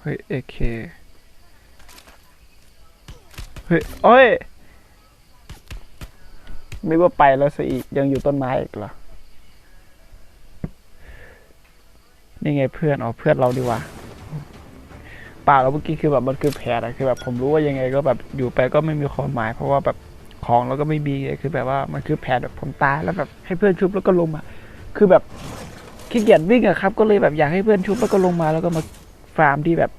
เฮ้ยเอเคเฮ้ยโอ้ยนึกว่าไปแล้วซะอีกยังอยู่ต้นไม้อีกเหรอ นี่ไงเพื่อนอ๋อเพื่อนเราดีกว่าป่าแล้วเมื่อกี้คือแบบมันคือแผนอะคือแบบผมรู้ว่ายังไงก็แบบอยู่ไปก็ไม่มีความหมาย เพราะว่าแบบของเราก็ไม่มีไงคือแบบว่ามันคือแผนแบบผมตายแล้วแบบให้เพื่อนชุบแล้วก็ลงมา คือแบบขี้เกียจวิ่งอะครับ ก็เลยแบบอยากให้เพื่อนชุบแล้วก็ลงมาแล้วก็มา ฟาร์มที่แบบ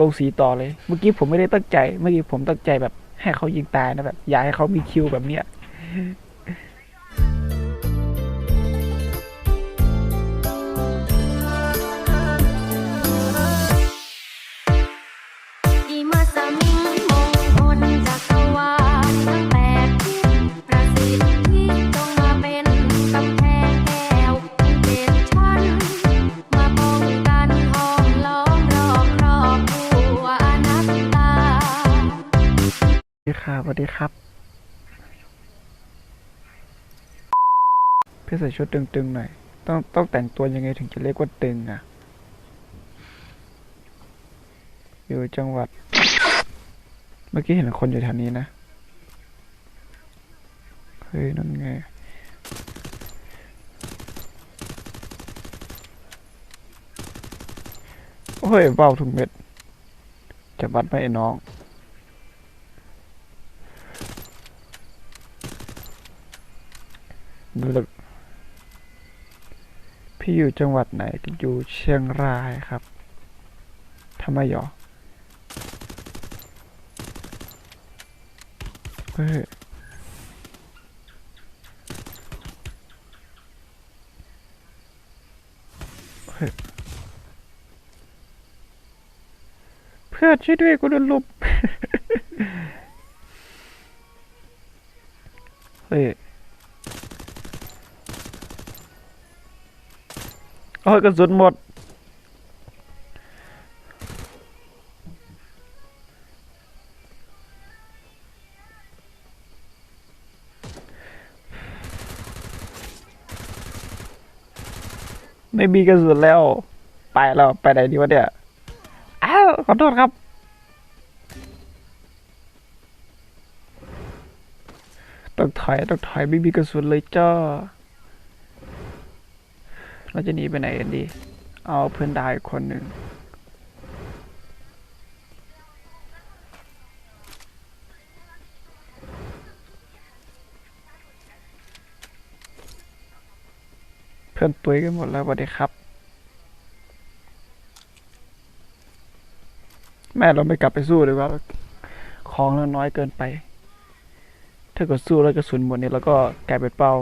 ลงสีต่อเลย เมื่อกี้ผมไม่ได้ตั้งใจ เมื่อกี้ผมตั้งใจแบบให้เขายิงตายนะแบบอยากให้เขามีคิวแบบเนี้ย ครับสวัสดีครับ เพื่อใส่ชุดตึงๆหน่อย ต้องต้องแต่งตัวยังไงถึงจะเรียกว่าตึงอะ อยู่จังหวัด เมื่อกี้เห็นคนอยู่แถวนี้นะ เฮ้ย นั่นไงโอ้ยเบาทุกเม็ด จะบัดไหมไอ้น้อง ดูแลวพี่อยู่จังหวัดไหนอยู่เชียงรายครับทำไมหรอเฮ้ยเพื่อช่วยด้วยกูโดนลุมเฮ้ย โอ้ยกระสุนหมด ไม่มีกระสุนแล้ว ไปแล้ว ไปไหนดีวะเนี่ย อ้าว ขอโทษครับต้องถอยต้องถอยไม่มีกระสุนเลยจ้า เราจะหนีไปไหนกันดี เอาเพื่อนดาวอีกคนหนึ่งเพื่อนตุยกันหมดแล้วสวัสดีครับ แม่เราไม่กลับไปสู้เลยว่าของเราน้อยเกินไป ถ้าเกิดสู้แล้วกระสุนหมดเนี่ยเราก็กลายเป็นเป้า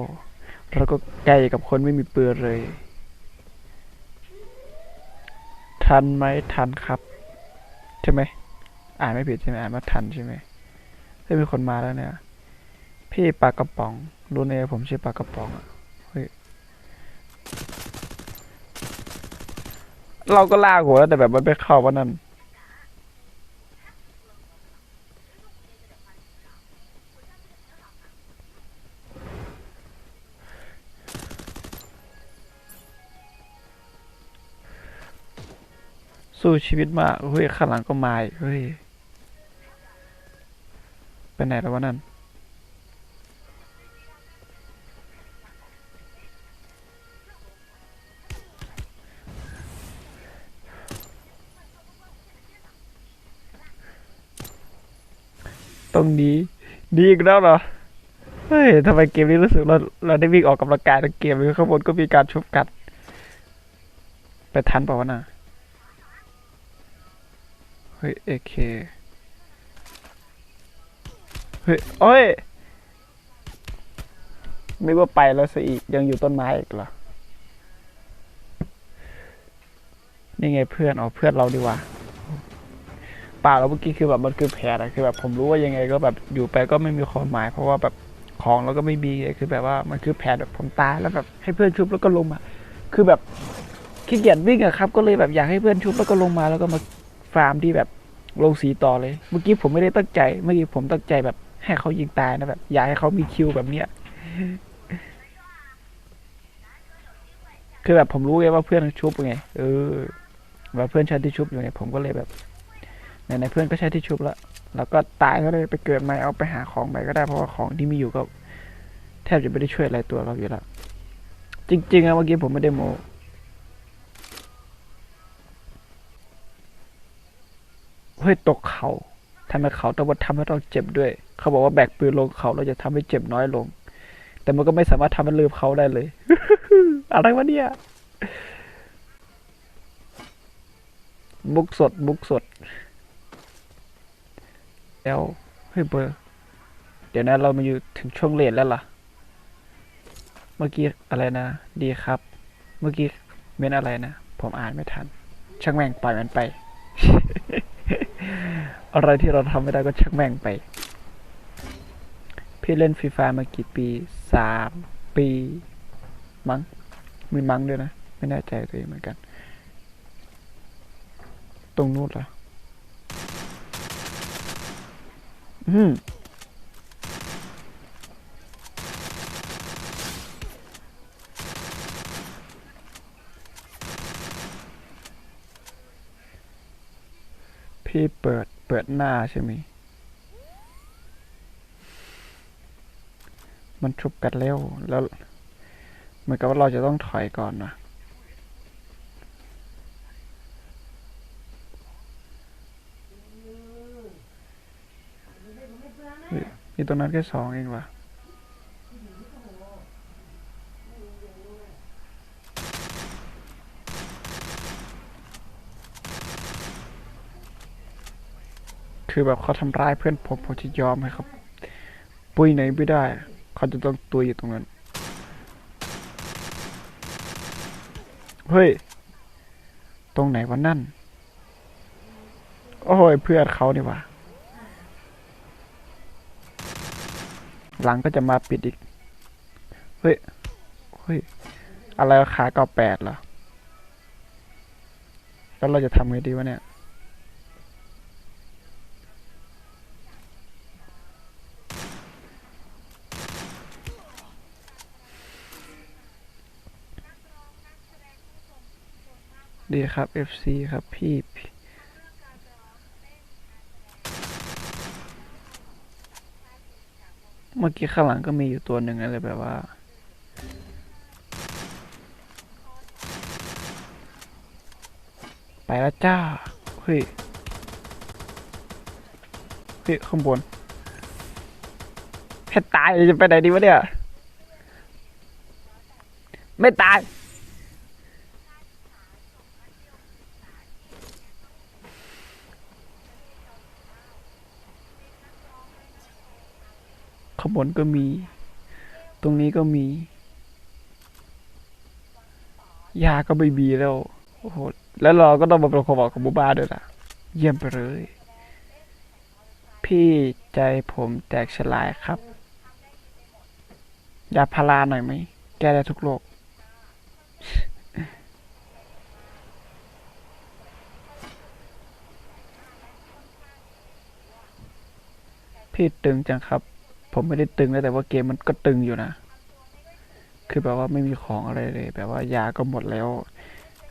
แล้วก็ใกล้กับคนไม่มีปืนเลย ทันไหมทันครับ ใช่ไหมอ่านไม่ผิดใช่ไหมอ่านว่าทันใช่ไหมได้มีคนมาแล้วเนี่ย พี่ปลากระป๋อง รู้เนี่ยผมชื่อปลากระป๋องอะเฮ้ยเราก็ลากหัวแล้วแต่แบบมันไปเข้าวันนั้น สู้ชีวิตมากเฮ้ยข้างหลังก็มาเฮ้ยไปไหนแล้ววะนั่นตรงนี้ดีอีกแล้วเหรอ เฮ้ยทำไมเกมนี้รู้สึกเราเราได้วิ่งออกกำลังกายทั้งเกมเลยข้างบนก็มีการชุบกัด ไปทันเปล่าวะน่ะ เฮ้ยเอเคเฮ้ยโอ้ยนึกว่าไปแล้วซะอีกยังอยู่ต้นไม้อีกเหรอ นี่ไงเพื่อนอ๋อเพื่อนเราดีกว่าป่าแล้วเมื่อกี้คือแบบมันคือแผนอะคือแบบผมรู้ว่ายังไงก็แบบอยู่ไปก็ไม่มีความหมาย เพราะว่าแบบของเราก็ไม่มีไงคือแบบว่ามันคือแผนแบบผมตายแล้วแบบให้เพื่อนชุบแล้วก็ลงมา คือแบบขี้เกียจวิ่งอะครับ ก็เลยแบบอยากให้เพื่อนชุบแล้วก็ลงมาแล้วก็มา ฟาร์มที่แบบลงสีต่อเลย เมื่อกี้ผมไม่ได้ตั้งใจ เมื่อกี้ผมตั้งใจแบบให้เขายิงตายนะแบบอยากให้เขามีคิวแบบเนี้ย คือแบบผมรู้ไงว่าเพื่อนชุบไง เออว่าเพื่อนใช้ที่ชุบอยู่เนี่ยผมก็เลยแบบไหนๆเพื่อนก็ใช้ที่ชุบแล้วแล้วก็ตายก็เลยไปเกิดใหม่เอาไปหาของใหม่ก็ได้เพราะว่าของที่มีอยู่ก็ แทบจะไม่ได้ช่วยอะไรตัวเราอยู่แล้วจริงๆอะเมื่อกี้ผมไม่ได้โม เฮ้ยตกเขาทำให้เขาแต่ว่าทำให้เราเจ็บด้วย เขาบอกว่าแบกปืนลงเขาเราจะทำให้เจ็บน้อยลง แต่มันก็ไม่สามารถทำให้ลืมเขาได้เลย อะไรวะเนี่ยมุกสดมุกสดแล้วเฮ้ยเบอร์ เดี๋ยวนะเรามาอยู่ถึงช่วงเลนแล้วล่ะ เมื่อกี้อะไรนะ ดีครับ เมื่อกี้เม้นอะไรนะ ผมอ่านไม่ทัน ช่างแม่งปล่อยมันไป อะไรที่เราทำไม่ได้ก็ชักแม่งไป พี่เล่นฟรีไฟมากี่ปีสามปี มั้งมีมั้งด้วยนะ ไม่แน่ใจตัวเองเหมือนกัน ตรงนู้นเหรออืม พี่เปิดเปิดหน้าใช่ไหม มันชุบกันเร็ว แล้วเหมือนกับว่าเราจะต้องถอยก่อนนะมีตรงนั้นแค่สองเองว่ะ คือแบบเขาทำร้ายเพื่อนผมผมจะยอมให้เขาปุ้ยไหนไม่ได้ เขาจะต้องตัวอยู่ตรงนั้น เฮ้ย ตรงไหนวะนั่น โอ้ยเพื่อนเขานี่วะหลังก็จะมาปิดอีก เฮ้ย เฮ้ย อะไรขาเก้าแปดเหรอ แล้วเราจะทำไงดีวะเนี่ย ดีครับ FC ครับพี่เมื่อกี้ข้างหลังก็มีอยู่ตัวหนึ่งอะไรแบบว่า ไปแล้วจ้า เฮ้ย เฮ้ย ข้างบนแค่ตายจะไปไหนดีวะเนี่ย ไม่ตายางบนก็มี ตรงนี้ก็มียาก็ไม่มีแล้ว โอ้โห แล้วเราก็ต้องมาเป็นคนบอกของบูบ้าด้วยล่ะ เยี่ยมไปเลย พี่ใจผมแตกฉลายครับ ยาพาราหน่อยไหม แก้ได้ทุกโรคพี่ตึงจังครับ ผมไม่ได้ตึงนะแต่ว่าเกมมันก็ตึงอยู่นะ คือแบบว่าไม่มีของอะไรเลย แบบว่ายาก็หมดแล้ว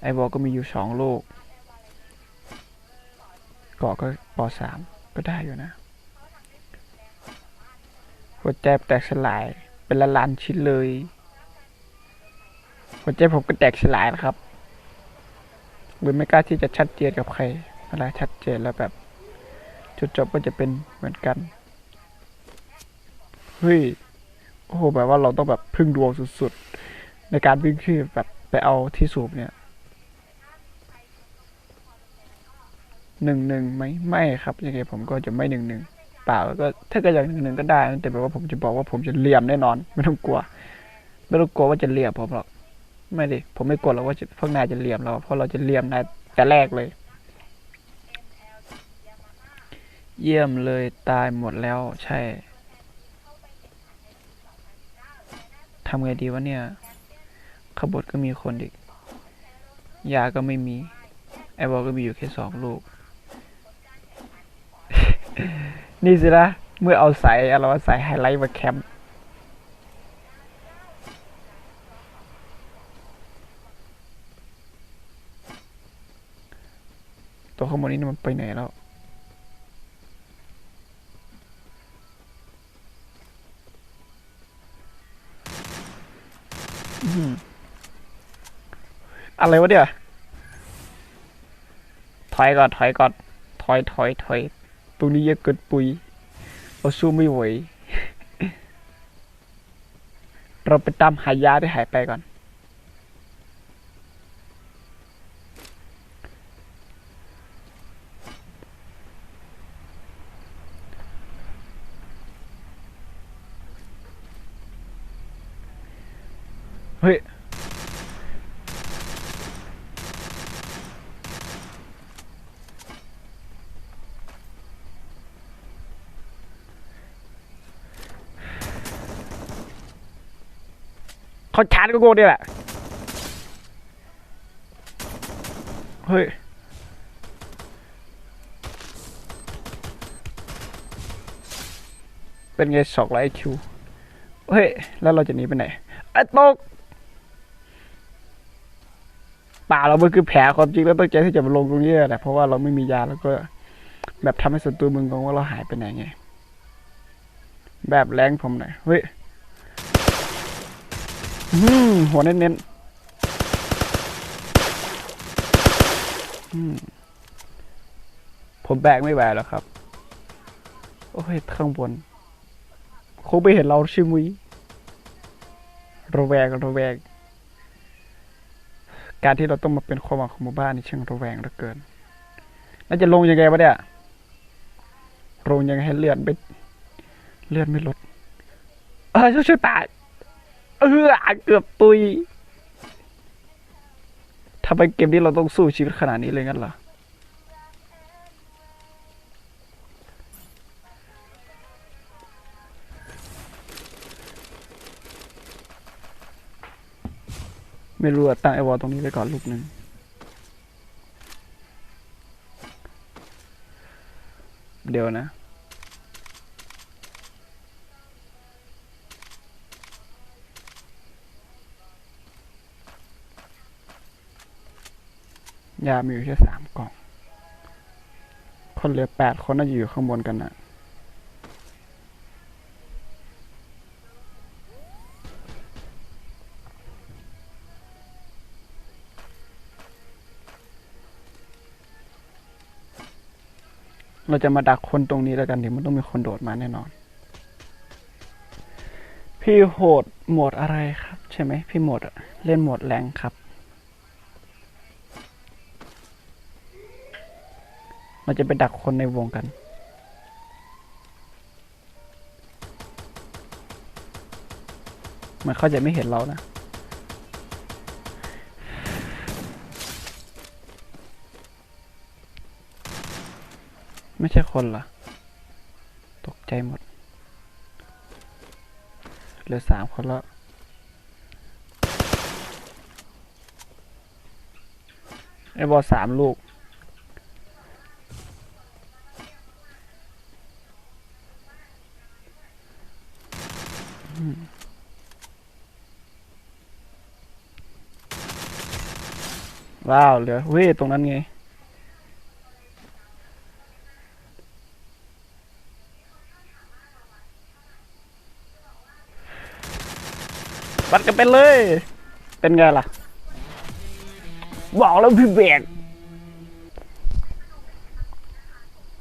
ไอ้บอลก็มีอยู่สองลูกเกาะก็ปอสามก็ได้อยู่นะ หัวใจแตกสลายเป็นละลานชิ้นเลย หัวใจผมก็แตกสลายนะครับหรือไม่กล้าที่จะชัดเจนกับใครเวลาชัดเจนแล้วแบบ จุดจบก็จะเป็นเหมือนกัน เฮ้ยโอ้โหแบบว่าเราต้องแบบพึ่งดวงสุดๆ ในการวิ่งขึ้นแบบไปเอาที่สูบเนี่ยหนึ่งหนึ่งไหมไม่ครับยังไงผมก็จะไม่หนึ่งหนึ่งเปล่าก็ถ้าเกิดอย่างหนึ่งหนึ่งก็ได้นะแต่แบบว่าผมจะบอกว่าผมจะเลี่ยมแน่นอน ไม่ต้องกลัว ไม่ต้องกลัวว่าจะเลี่ยมผมหรอกไม่ดิผมไม่กลัวหรอกว่าพวกนายจะเลี่ยมเราเพราะเราจะเลี่ยมนายแต่แรกเลย เยี่ยมเลยตายหมดแล้วใช่ ทำไงดีวะเนี่ยขบวนก็มีคนอีก ยาก็ไม่มี ไอบอลก็มีอยู่แค่สองลูก นี่สินะ เมื่อเอาสายอะไรวะสายไฮไลท์มาแคมป์ตัวข้างบนนี้มันไปไหนแล้ว อะไรวะเดี๋ยถอยก่อนถอยก่อนถอยถอยถอยตรงนี้เยอะเกินปุยเราสู้ไม่ไหวเราไปตามหายาที่หายไปก่อน เฮ้ย เขาชาร์จก็โกนี่แหละ เฮ้ยเป็นไงสอกไลคิว เฮ้ย แล้วเราจะหนีไปไหนไอ้ตก ป่าเรามันคือแผลความจริงแล้วตั้งใจที่จะมาลงตรงนี้แหละเพราะว่าเราไม่มียาแล้วก็ แบบทำให้ศัตรูมึงงงว่าเราหายไปไหนไง แบบแรงผมหน่อยเฮ้ยอืมหัวเน้นๆผมแบกไม่ไหวแล้วครับ โอ้ยข้างบนคงไม่เห็นเราชิมุยระแวงระแวง การที่เราต้องมาเป็นความหวังของหมู่บ้านนี่ช่างระแวงเหลือเกิน แล้วจะลงยังไงวะเนี่ยลงยังไงให้เลือดไม่เลือดไม่ลด เออช่วยช่วยตายเออเกือบตุยทำไมเกมนี้เราต้องสู้ชีวิตขนาดนี้เลยงั้นเหรอ ไม่รู้อะตั้งไอวอลตรงนี้ไปก่อนลูกหนึ่งเดี๋ยวนะ ยามีอยู่แค่สามกล่อง คนเหลือแปดคนน่าจะอยู่ข้างบนกันนะ เราจะมาดักคนตรงนี้แล้วกันเดี๋ยวมันต้องมีคนโดดมาแน่นอน พี่โหดโหมดอะไรครับ ใช่ไหมพี่โหมดเล่นโหมดแรงครับ เราจะไปดักคนในวงกันเหมันเขาจะไม่เห็นเรานะ ไม่ใช่คนเหรอ ตกใจหมด เหลือสามคนแล้วไอ้บอสามลูก ว้าว เหลือเว้ยตรงนั้นไง วัดกันไปเลย เป็นไงล่ะ บอกแล้วพี่เบก